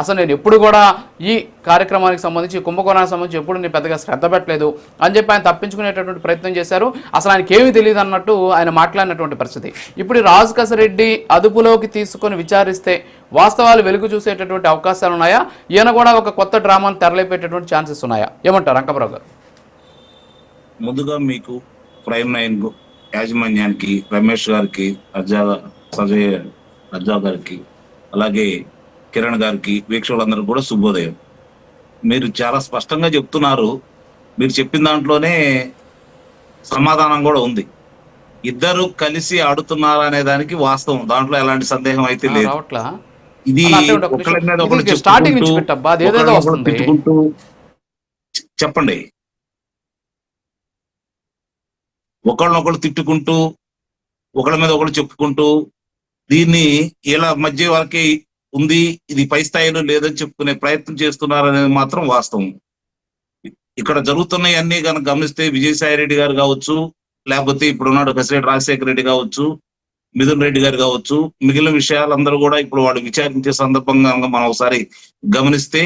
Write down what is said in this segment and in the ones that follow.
అసలు నేను ఎప్పుడు కూడా ఈ కార్యక్రమానికి సంబంధించి కుంభకోణానికి సంబంధించి ఎప్పుడు నేను పెద్దగా శ్రద్ధ పెట్టలేదు అని చెప్పి ఆయన తప్పించుకునేటటువంటి ప్రయత్నం చేశారు. అసలు ఆయనకి ఏమీ తెలియదు అన్నట్టు ఆయన మాట్లాడినటువంటి పరిస్థితి. ఇప్పుడు రాజు కసరెడ్డి అదుపులోకి తీసుకొని విచారిస్తే వాస్తవాలు వెలుగు చూసేటటువంటి అవకాశాలు ఉన్నాయా? ఈయన కూడా ఒక కొత్త డ్రామాను తెరలేపేటటువంటి ఛాన్సెస్ ఉన్నాయా? ఏమంటారు అంకమరావు గారు? ముందుగా మీకు ప్రైమ్ నైన్ యాజమాన్యానికి రమేష్ గారికి అజ్జా సజయ్ అజ్జా గారికి అలాగే కిరణ్ గారికి వీక్షకులందరూ కూడా శుభోదయం. మీరు చాలా స్పష్టంగా చెప్తున్నారు. మీరు చెప్పిన దాంట్లోనే సమాధానం కూడా ఉంది. ఇద్దరు కలిసి ఆడుతున్నారు అనే దానికి వాస్తవం. దాంట్లో ఎలాంటి సందేహం అయితే లేదు. ఇది చెప్పండి. ఒకళ్ళనొకళ్ళు తిట్టుకుంటూ ఒకళ్ళ మీద ఒకళ్ళు చెప్పుకుంటూ దీన్ని ఇలా మధ్య వరకే ఉంది ఇది పై స్థాయిలో లేదని చెప్పుకునే ప్రయత్నం చేస్తున్నారు అనేది మాత్రం వాస్తవం. ఇక్కడ జరుగుతున్నాయి అన్ని కనుక గమనిస్తే విజయసాయి రెడ్డి గారు కావచ్చు లేకపోతే ఇప్పుడు ఉన్నాడు రాజశేఖర రెడ్డి కావచ్చు మిథున్ రెడ్డి గారు కావచ్చు మిగిలిన విషయాలందరూ కూడా ఇప్పుడు వాళ్ళు విచారించే సందర్భంగా మనం ఒకసారి గమనిస్తే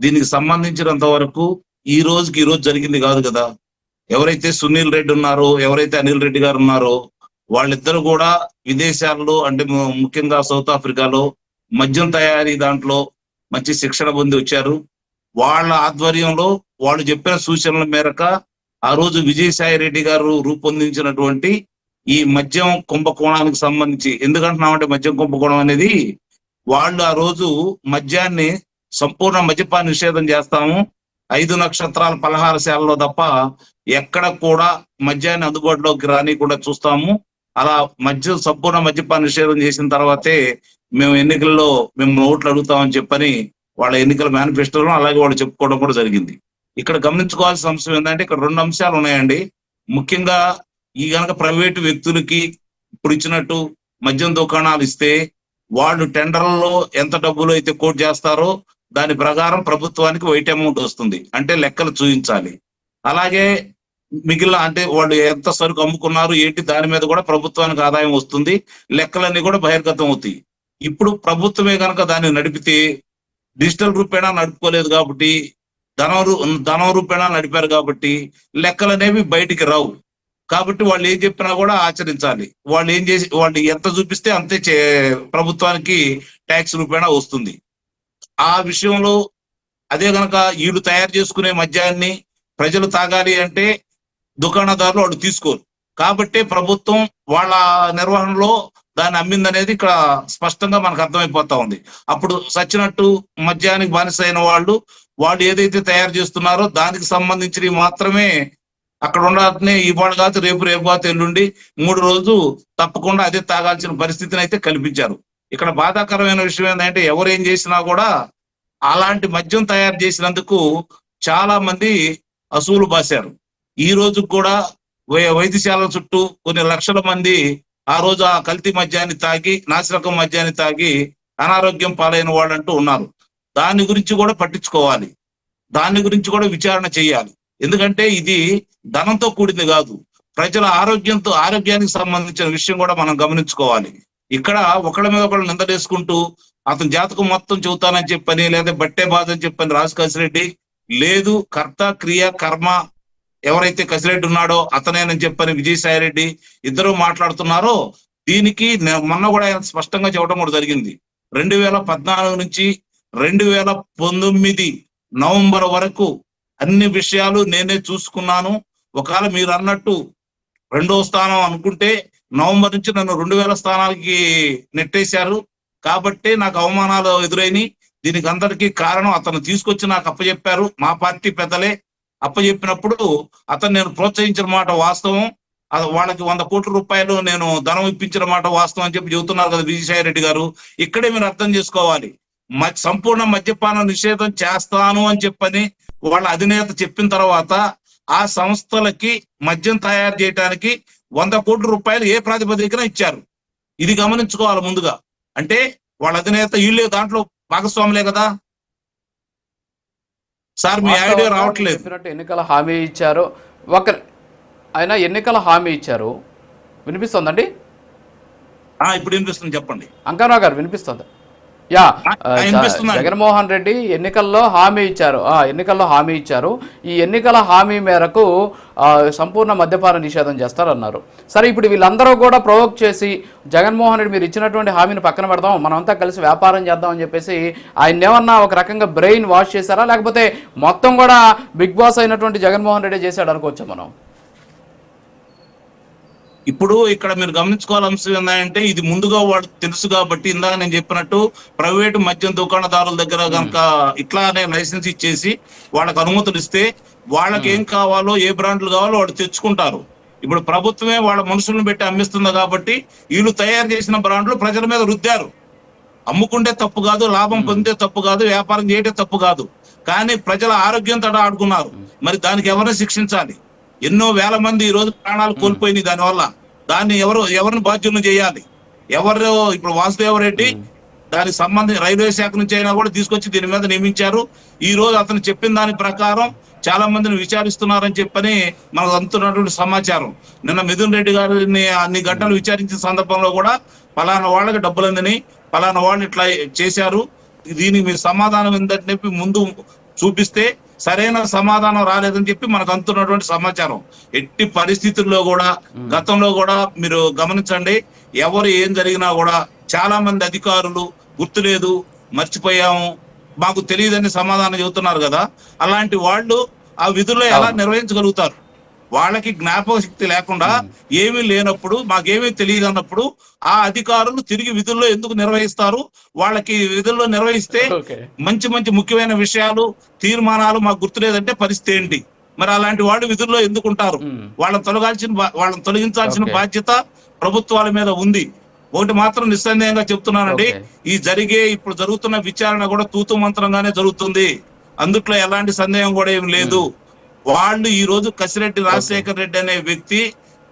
దీనికి సంబంధించినంత వరకు ఈ రోజుకి ఈ రోజు జరిగింది కాదు కదా. ఎవరైతే సునీల్ రెడ్డి ఉన్నారో ఎవరైతే అనిల్ రెడ్డి గారు ఉన్నారో వాళ్ళిద్దరు కూడా విదేశాల్లో అంటే ముఖ్యంగా సౌత్ ఆఫ్రికాలో మద్యం తయారీ దాంట్లో మంచి శిక్షణ పొంది వచ్చారు. వాళ్ళ ఆధ్వర్యంలో వాళ్ళు చెప్పిన సూచనల మేరక ఆ రోజు విజయసాయి రెడ్డి గారు రూపొందించినటువంటి ఈ మద్యం కుంభకోణానికి సంబంధించి ఎందుకంటున్నామంటే మద్యం కుంభకోణం అనేది వాళ్ళు ఆ రోజు మద్యాన్ని సంపూర్ణ మద్యపాన నిషేధం చేస్తాము. ఐదు నక్షత్రాల పలహారశాలలో తప్ప ఎక్కడ కూడా మద్యాన్ని అందుబాటులోకి రాని కూడా చూస్తాము. అలా మద్యం సంపూర్ణ మద్యపాన నిషేధం చేసిన తర్వాతే మేము ఎన్నికల్లో మేము ఓట్లు అడుగుతామని చెప్పని వాళ్ళ ఎన్నికల మేనిఫెస్టోలో అలాగే వాళ్ళు చెప్పుకోవడం కూడా జరిగింది. ఇక్కడ గమనించుకోవాల్సిన అంశం ఏంటంటే ఇక్కడ రెండు అంశాలు ఉన్నాయండి. ముఖ్యంగా ఈ గనక ప్రైవేటు వ్యక్తులకి ఇప్పుడు ఇచ్చినట్టు మద్యం దుకాణాలు ఇస్తే వాళ్ళు టెండర్లలో ఎంత డబ్బులు అయితే కోట్ చేస్తారో దాని ప్రకారం ప్రభుత్వానికి వైట్ అమౌంట్ వస్తుంది. అంటే లెక్కలు చూపించాలి. అలాగే మిగిలిన అంటే వాళ్ళు ఎంత సరుకు అమ్ముకున్నారు ఏంటి దాని మీద కూడా ప్రభుత్వానికి ఆదాయం వస్తుంది. లెక్కలన్నీ కూడా బహిర్గతం అవుతాయి. ఇప్పుడు ప్రభుత్వమే కనుక దాన్ని నడిపితే డిజిటల్ రూపేణా నడుపుకోలేదు కాబట్టి ధనం రూ- ధనం రూపేణా నడిపారు కాబట్టి లెక్కలు అనేవి బయటికి రావు. కాబట్టి వాళ్ళు ఏం చెప్పినా కూడా ఆచరించాలి. వాళ్ళు ఏం చేసి వాళ్ళు ఎంత చూపిస్తే అంతే చే- ప్రభుత్వానికి ట్యాక్స్ రూపేణా వస్తుంది. ఆ విషయంలో అదే గనక వీళ్ళు తయారు చేసుకునే మద్యాన్ని ప్రజలు తాగాలి అంటే దుకాణదారులు వాళ్ళు తీసుకోరు. కాబట్టి ప్రభుత్వం వాళ్ళ నిర్వహణలో దాన్ని అమ్మిందనేది ఇక్కడ స్పష్టంగా మనకు అర్థమైపోతా ఉంది. అప్పుడు సచ్చినట్టు మద్యానికి బానిస అయిన వాళ్ళు వాళ్ళు ఏదైతే తయారు చేస్తున్నారో దానికి సంబంధించినవి మాత్రమే అక్కడ ఉండాలనే ఇవాళ కాదు రేపు రేపు కాదు ఎల్లుండి మూడు రోజు తప్పకుండా అదే తాగాల్సిన పరిస్థితిని అయితే కల్పించారు. ఇక్కడ బాధాకరమైన విషయం ఏంటంటే ఎవరు ఏం చేసినా కూడా అలాంటి మద్యం తయారు చేసినందుకు చాలా మంది అసూలు బాశారు. ఈ రోజు కూడా వై- చుట్టూ కొన్ని లక్షల మంది ఆ రోజు ఆ కల్తీ మద్యాన్ని తాగి నాసిరకం మద్యాన్ని తాగి అనారోగ్యం పాలైన వాళ్ళంటూ ఉన్నారు. దాని గురించి కూడా పట్టించుకోవాలి. దాని గురించి కూడా విచారణ చేయాలి. ఎందుకంటే ఇది ధనంతో కూడింది కాదు. ప్రజల ఆరోగ్యంతో ఆరోగ్యానికి సంబంధించిన విషయం కూడా మనం గమనించుకోవాలి. ఇక్కడ ఒకళ్ళ మీద ఒకళ్ళు నిందలేసుకుంటూ అతని జాతకం మొత్తం చెబుతానని చెప్పని లేదా బట్టే బాధ అని చెప్పని రాజు లేదు కర్త క్రియ కర్మ ఎవరైతే కసిరెడ్డి ఉన్నాడో అతనేనని చెప్పని విజయసాయి రెడ్డి ఇద్దరు మాట్లాడుతున్నారో దీనికి మొన్న కూడా ఆయన స్పష్టంగా చెప్పడం కూడా జరిగింది. రెండు వేల పద్నాలుగు నుంచి రెండు వేల పంతొమ్మిది నవంబర్ వరకు అన్ని విషయాలు నేనే చూసుకున్నాను. ఒకవేళ మీరు అన్నట్టు రెండో స్థానం అనుకుంటే నవంబర్ నుంచి నన్ను రెండు వేల స్థానాలకి నెట్టేశారు. కాబట్టి నాకు అవమానాలు ఎదురైనాయి. దీనికి అందరికీ కారణం అతను తీసుకొచ్చి నాకు అప్పచెప్పారు. మా పార్టీ పెద్దలే. అప్పచెప్పినప్పుడు అతను నేను ప్రోత్సహించిన మాట వాస్తవం. వాళ్ళకి వంద కోట్ల రూపాయలు నేను ధనం ఇప్పించిన మాట వాస్తవం అని చెప్పి చెబుతున్నారు కదా విజయసాయి రెడ్డి గారు. ఇక్కడే మీరు అర్థం చేసుకోవాలి. సంపూర్ణ మద్యపాన నిషేధం చేస్తాను అని చెప్పని వాళ్ళ అధినేత చెప్పిన తర్వాత ఆ సంస్థలకి మద్యం తయారు చేయడానికి వంద కోట్ల రూపాయలు ఏ ప్రాతిపదికన ఇచ్చారు. ఇది గమనించుకోవాలి ముందుగా. అంటే వాళ్ళ అధినేత వీళ్ళే దాంట్లో భాగస్వాములే కదా. సార్ మీ ఐడియా రావట్లేదు. చెప్పినట్టు ఎన్నికల హామీ ఇచ్చారు. ఒక ఆయన ఎన్నికల హామీ ఇచ్చారు. వినిపిస్తోందండి? ఇప్పుడు వినిపిస్తుంది చెప్పండి. అంకరావు గారు వినిపిస్తుంది. యా. జగన్మోహన్ రెడ్డి ఎన్నికల్లో హామీ ఇచ్చారు. ఆ ఎన్నికల్లో హామీ ఇచ్చారు. ఈ ఎన్నికల హామీ మేరకు ఆ, సంపూర్ణ మద్యపాన నిషేధం చేస్తారన్నారు. సరే ఇప్పుడు వీళ్ళందరూ కూడా ప్రొవోక్ చేసి జగన్మోహన్ రెడ్డి మీరు ఇచ్చినటువంటి హామీని పక్కన పెడదాం మనమంతా కలిసి వ్యాపారం చేద్దాం అని చెప్పేసి ఆయన ఏమన్నా ఒక రకంగా బ్రెయిన్ వాష్ చేశారా? లేకపోతే మొత్తం కూడా బిగ్ బాస్ అయినటువంటి జగన్మోహన్ రెడ్డి చేశాడు అనుకోవచ్చా మనం? ఇప్పుడు ఇక్కడ మీరు గమనించుకోవాల్సిన అంశం ఏంటంటే ఇది ముందుగా వాడు తెలుసు కాబట్టి ఇందాక నేను చెప్పినట్టు ప్రైవేటు మద్యం దుకాణదారుల దగ్గర కనుక ఇట్లానే లైసెన్స్ ఇచ్చేసి వాళ్ళకి అనుమతులు ఇస్తే వాళ్ళకి ఏం కావాలో ఏ బ్రాండ్లు కావాలో వాడు తెచ్చుకుంటారు. ఇప్పుడు ప్రభుత్వమే వాళ్ళ మనుషులను పెట్టి అమ్మిస్తుంది కాబట్టి వీళ్ళు తయారు చేసిన బ్రాండ్లు ప్రజల మీద రుద్దారు. అమ్ముకుంటే తప్పు కాదు లాభం పొందితే తప్పు కాదు వ్యాపారం చేయటే తప్పు కాదు. కానీ ప్రజల ఆరోగ్యంతో ఆడుకున్నారు మరి దానికి ఎవరిని శిక్షించాలి? ఎన్నో వేల మంది ఈ రోజు ప్రాణాలు కోల్పోయినాయి దానివల్ల. దాన్ని ఎవరు ఎవరిని బాధ్యులను చేయాలి? ఎవరు ఇప్పుడు వాసుదేవరెడ్డి దానికి సంబంధించి రైల్వే శాఖ నుంచి అయినా కూడా తీసుకొచ్చి దీని మీద నియమించారు. ఈ రోజు అతను చెప్పిన దాని ప్రకారం చాలా మందిని విచారిస్తున్నారని చెప్పని మనకు అందుతున్నటువంటి సమాచారం. నిన్న మిథున్ రెడ్డి గారిని అన్ని గంటలు విచారించిన సందర్భంలో కూడా పలానా వాళ్ళకి డబ్బులు అందని పలానా వాళ్ళు ఇట్లా చేశారు. దీనికి మీరు సమాధానం ఏంటని చెప్పి ముందు చూపిస్తే సరైన సమాధానం రాలేదని చెప్పి మనకు అందుతున్నటువంటి సమాచారం. ఎట్టి పరిస్థితుల్లో కూడా గతంలో కూడా మీరు గమనించండి ఎవరు ఏం జరిగినా కూడా చాలా మంది అధికారులు గుర్తులేదు మర్చిపోయాము మాకు తెలియదని సమాధానం చెబుతున్నారు కదా. అలాంటి వాళ్ళు ఆ విధుల్లో ఎలా. నిర్వహించగలుగుతారు? వాళ్ళకి జ్ఞాపక శక్తి లేకుండా ఏమీ లేనప్పుడు మాకేమీ తెలియదు అన్నప్పుడు ఆ అధికారులు తిరిగి విధుల్లో ఎందుకు నిర్వహిస్తారు? వాళ్ళకి విధుల్లో నిర్వహిస్తే మంచి మంచి ముఖ్యమైన విషయాలు తీర్మానాలు మాకు గుర్తులేదంటే పరిస్థితి ఏంటి? మరి అలాంటి వాళ్ళు విధుల్లో ఎందుకుంటారు మ్మ్. వాళ్ళని తొలగాల్సిన వాళ్ళని తొలగించాల్సిన. బాధ్యత ప్రభుత్వాల మీద ఉంది. ఒకటి మాత్రం నిస్సందేహంగా చెప్తున్నానండి. ఈ జరిగే ఇప్పుడు జరుగుతున్న విచారణ కూడా తూతు మంత్రంగానే జరుగుతుంది. అందుట్లో ఎలాంటి సందేహం కూడా ఏం లేదు. వాళ్ళు ఈ రోజు కసిరెడ్డి రాజశేఖర్ రెడ్డి అనే వ్యక్తి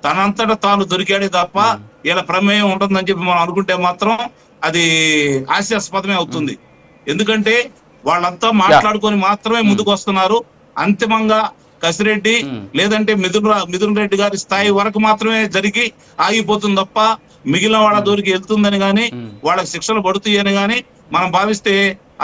తనంతట తాను దొరికాడే తప్ప ఇలా ప్రమేయం ఉంటుందని చెప్పి మనం అనుకుంటే మాత్రం అది హాస్యాస్పదమే అవుతుంది. ఎందుకంటే వాళ్ళంతా మాట్లాడుకొని మాత్రమే ముందుకు వస్తున్నారు. అంతిమంగా కసిరెడ్డి. లేదంటే మిథున్ మిథున్ రెడ్డి గారి స్థాయి వరకు మాత్రమే జరిగి ఆగిపోతుంది తప్ప మిగిలిన వాళ్ళ దూరికి వెళ్తుందని గాని. వాళ్ళకి శిక్షలు పడుతాయి అని గాని మనం భావిస్తే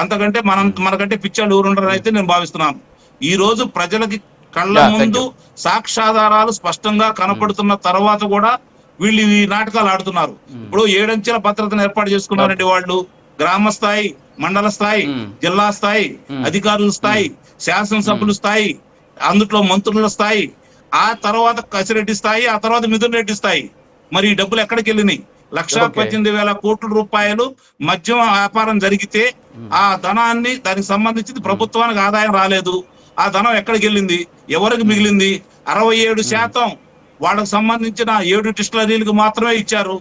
అంతకంటే మనం మనకంటే పిచ్చాళ్ళు ఊరుండరని అయితే నేను భావిస్తున్నాను. ఈ రోజు ప్రజలకి కళ్ళ ముందు సాక్ష్యాధారాలు స్పష్టంగా కనపడుతున్న తర్వాత కూడా వీళ్ళు ఈ నాటకాలు ఆడుతున్నారు. ఇప్పుడు ఏడంచెల భద్రతను ఏర్పాటు చేసుకున్నారండి వాళ్ళు. గ్రామ స్థాయి మండల స్థాయి Hmm. జిల్లా స్థాయి Hmm. అధికారుల స్థాయి శాసనసభ్యుల స్థాయి అందుట్లో మంత్రుల స్థాయి ఆ తర్వాత కసిరెడ్డి స్థాయి ఆ తర్వాత మిథున్ రెడ్డి స్థాయి. మరి ఈ డబ్బులు ఎక్కడికి వెళ్ళినాయి? లక్ష. పద్దెనిమిది వేల కోట్ల రూపాయలు మద్యం వ్యాపారం జరిగితే ఆ ధనాన్ని దానికి సంబంధించి ప్రభుత్వానికి ఆదాయం రాలేదు. ఆ ధనం ఎక్కడికి వెళ్ళింది? ఎవరికి మిగిలింది? అరవై ఏడు శాతం వాళ్ళకి సంబంధించిన ఏడు డిస్టిలరీలకు మాత్రమే ఇచ్చారు.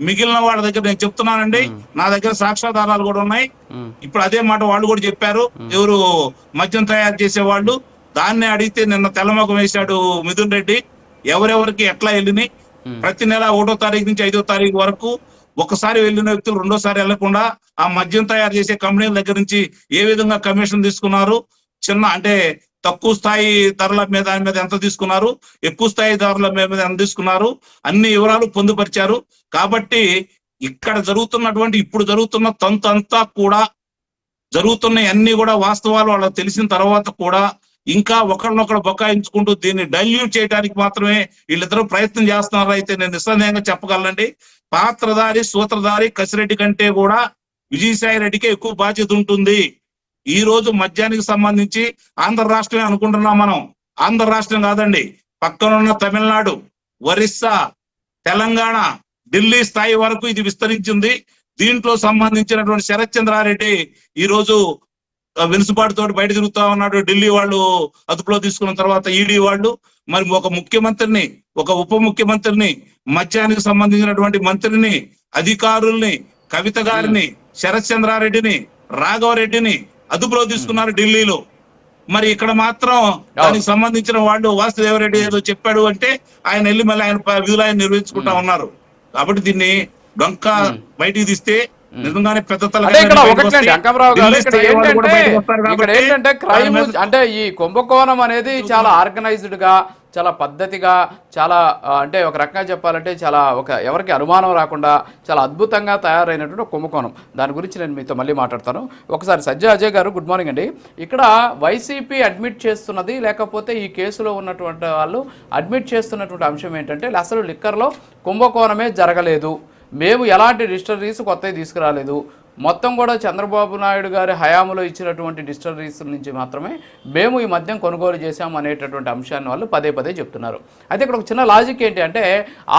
మిగిలిన వాళ్ళ దగ్గర నేను చెప్తున్నానండి. నా దగ్గర సాక్ష్యాధారాలు కూడా ఉన్నాయి. ఇప్పుడు అదే మాట వాళ్ళు కూడా చెప్పారు. ఎవరు మద్యం తయారు చేసే వాళ్ళు దాన్నే అడిగితే నిన్న తెల్లమొఖం వేశాడు మిథున్ రెడ్డి. ఎవరెవరికి ఎట్లా వెళ్ళినాయి. ప్రతి నెల ఒకటో తారీఖు నుంచి ఐదో తారీఖు వరకు ఒకసారి వెళ్ళిన వ్యక్తులు రెండోసారి వెళ్ళకుండా ఆ మద్యం తయారు చేసే కంపెనీల దగ్గర నుంచి ఏ విధంగా కమిషన్ తీసుకున్నారు? చిన్న అంటే తక్కువ స్థాయి ధరల మీద దాని మీద ఎంత తీసుకున్నారు? ఎక్కువ స్థాయి ధరల మీద ఎంత తీసుకున్నారు? అన్ని వివరాలు పొందుపరిచారు. కాబట్టి ఇక్కడ జరుగుతున్నటువంటి ఇప్పుడు జరుగుతున్న తంతు అంతా కూడా జరుగుతున్న అన్ని కూడా వాస్తవాలు వాళ్ళకి తెలిసిన తర్వాత కూడా ఇంకా ఒకరినొకరు బొకాయించుకుంటూ దీన్ని డైల్యూట్ చేయడానికి మాత్రమే వీళ్ళిద్దరూ ప్రయత్నం చేస్తున్నారు అయితే నేను నిస్సందేహంగా చెప్పగలనండి. పాత్రధారి సూత్రధారి కసిరెడ్డి కంటే కూడా విజయసాయి రెడ్డికే ఎక్కువ బాధ్యత ఉంటుంది. ఈ రోజు మద్యానికి సంబంధించి ఆంధ్ర రాష్ట్రమే అనుకుంటున్నాం మనం. ఆంధ్ర రాష్ట్రం కాదండి. పక్కనున్న తమిళనాడు ఒరిస్సా తెలంగాణ ఢిల్లీ స్థాయి వరకు ఇది విస్తరించింది. దీంట్లో సంబంధించినటువంటి శరత్ చంద్రారెడ్డి ఈ రోజు వెనుసుబాటుతో బయట తిరుగుతా ఉన్నాడు. ఢిల్లీ వాళ్ళు అదుపులో తీసుకున్న తర్వాత ఈడీ వాళ్ళు. మరి ఒక ముఖ్యమంత్రిని ఒక ఉప ముఖ్యమంత్రిని మద్యానికి సంబంధించినటువంటి మంత్రిని అధికారుల్ని కవిత గారిని శరత్ చంద్రారెడ్డిని రాఘవరెడ్డిని అదుపులో తీసుకున్నారు ఢిల్లీలో. మరి ఇక్కడ మాత్రం దానికి సంబంధించిన వాళ్ళు వాసుదేవరెడ్డి ఏదో చెప్పాడు అంటే ఆయన వెళ్ళి మళ్ళీ ఆయన విధులు ఆయన నిర్వహించుకుంటా ఉన్నారు. కాబట్టి దీన్ని డొంక బయటికి తీస్తే నిజంగానే పెద్ద ఏంటంటే క్రైమ్ అంటే ఈ కుంభకోణం అనేది చాలా ఆర్గనైజ్డ్గా చాలా పద్ధతిగా చాలా అంటే ఒక రకంగా చెప్పాలంటే చాలా ఒక ఎవరికి అనుమానం రాకుండా చాలా అద్భుతంగా తయారైనటువంటి కుంభకోణం. దాని గురించి నేను మీతో మళ్ళీ మాట్లాడతాను. ఒకసారి సజ్జ అజయ్ గారు గుడ్ మార్నింగ్ అండి. ఇక్కడ వైసీపీ అడ్మిట్ చేస్తున్నది లేకపోతే ఈ కేసులో ఉన్నటువంటి వాళ్ళు అడ్మిట్ చేస్తున్నటువంటి అంశం ఏంటంటే అసలు లిక్కర్లో కుంభకోణమే జరగలేదు. మేము ఎలాంటి డిస్టరీస్ కొత్తవి తీసుకురాలేదు. మొత్తం కూడా చంద్రబాబు నాయుడు గారి హయాంలో ఇచ్చినటువంటి డిస్టరీస్ నుంచి మాత్రమే మేము ఈ మద్యం కొనుగోలు చేశాం అనేటటువంటి అంశాన్ని వాళ్ళు పదే పదే చెప్తున్నారు. అయితే ఇక్కడ ఒక చిన్న లాజిక్ ఏంటి అంటే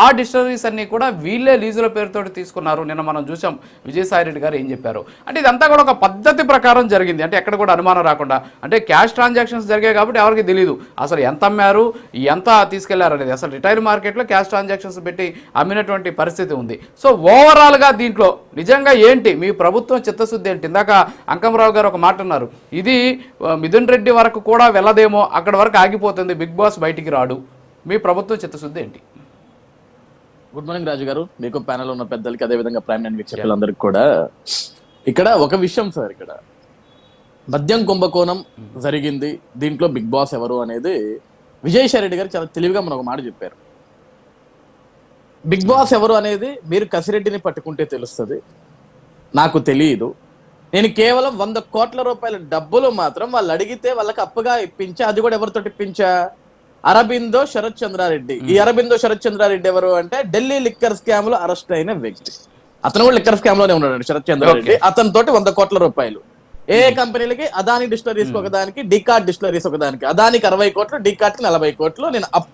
ఆ డిస్టరీస్ అన్నీ కూడా వీళ్ళే లీజుల పేరుతోటి తీసుకున్నారు. నిన్న మనం చూసాం విజయసాయిరెడ్డి గారు ఏం చెప్పారు. అంటే ఇదంతా కూడా ఒక పద్ధతి ప్రకారం జరిగింది. అంటే ఎక్కడ కూడా అనుమానం రాకుండా. అంటే క్యాష్ ట్రాన్సాక్షన్స్ జరిగాయి కాబట్టి ఎవరికి తెలియదు అసలు ఎంత అమ్మారు? ఎంత తీసుకెళ్ళారు అనేది. అసలు రిటైల్ మార్కెట్లో క్యాష్ ట్రాన్సాక్షన్స్ పెట్టి అమ్మినటువంటి పరిస్థితి ఉంది. సో ఓవరాల్గా దీంట్లో నిజంగా ఏంటి మీ ప్రభుత్వం చిత్తశుద్ధి ఏంటి ఇందాక అంకమరావు గారు ఒక మాట అన్నారు. ఇది మిథున్ రెడ్డి వరకు కూడా వెళ్ళదేమో అక్కడ వరకు ఆగిపోతుంది బిగ్ బాస్ బయటికి రాడు. మీ ప్రభుత్వం చిత్తశుద్ధి ఏంటి? గుడ్ మార్నింగ్ రాజు గారు. మీకు ప్యానల్ ఉన్న పెద్దలకి అదే విధంగా ప్రైమ్ నైన్ వీక్షకులందరికీ కూడా. ఇక్కడ ఒక విషయం సార్ ఇక్కడ. మద్యం కుంభకోణం జరిగింది. దీంట్లో బిగ్ బాస్ ఎవరు అనేది విజయసాయి రెడ్డి గారు చాలా తెలివిగా మన ఒక మాట చెప్పారు. బిగ్ బాస్ ఎవరు అనేది మీరు కసిరెడ్డిని పట్టుకుంటే తెలుస్తుంది. నాకు తెలియదు నేను కేవలం వంద కోట్ల రూపాయల డబ్బులు మాత్రం వాళ్ళు అడిగితే వాళ్ళకి అప్పుగా ఇప్పించా అది కూడా ఎవరితో ఇప్పించా? అరబిందో శరత్ చంద్రారెడ్డి. ఈ అరబిందో శరత్ చంద్రారెడ్డి ఎవరు అంటే ఢిల్లీ లిక్కర్ స్కామ్లో అరెస్ట్ అయిన వ్యక్తి. అతను కూడా లిక్కర్ స్కామ్లోనే ఉన్నాడు శరత్ చంద్రారెడ్డి. అతని తోటి వంద కోట్ల రూపాయలు. ఏ కంపెనీలకి? అదాని డిస్టరీస్ ఒకదానికి డికార్డ్ డిస్టరీస్ ఒకదానికి. అదానికి అరవై కోట్లు డికార్డ్కి నలభై కోట్లు. నేను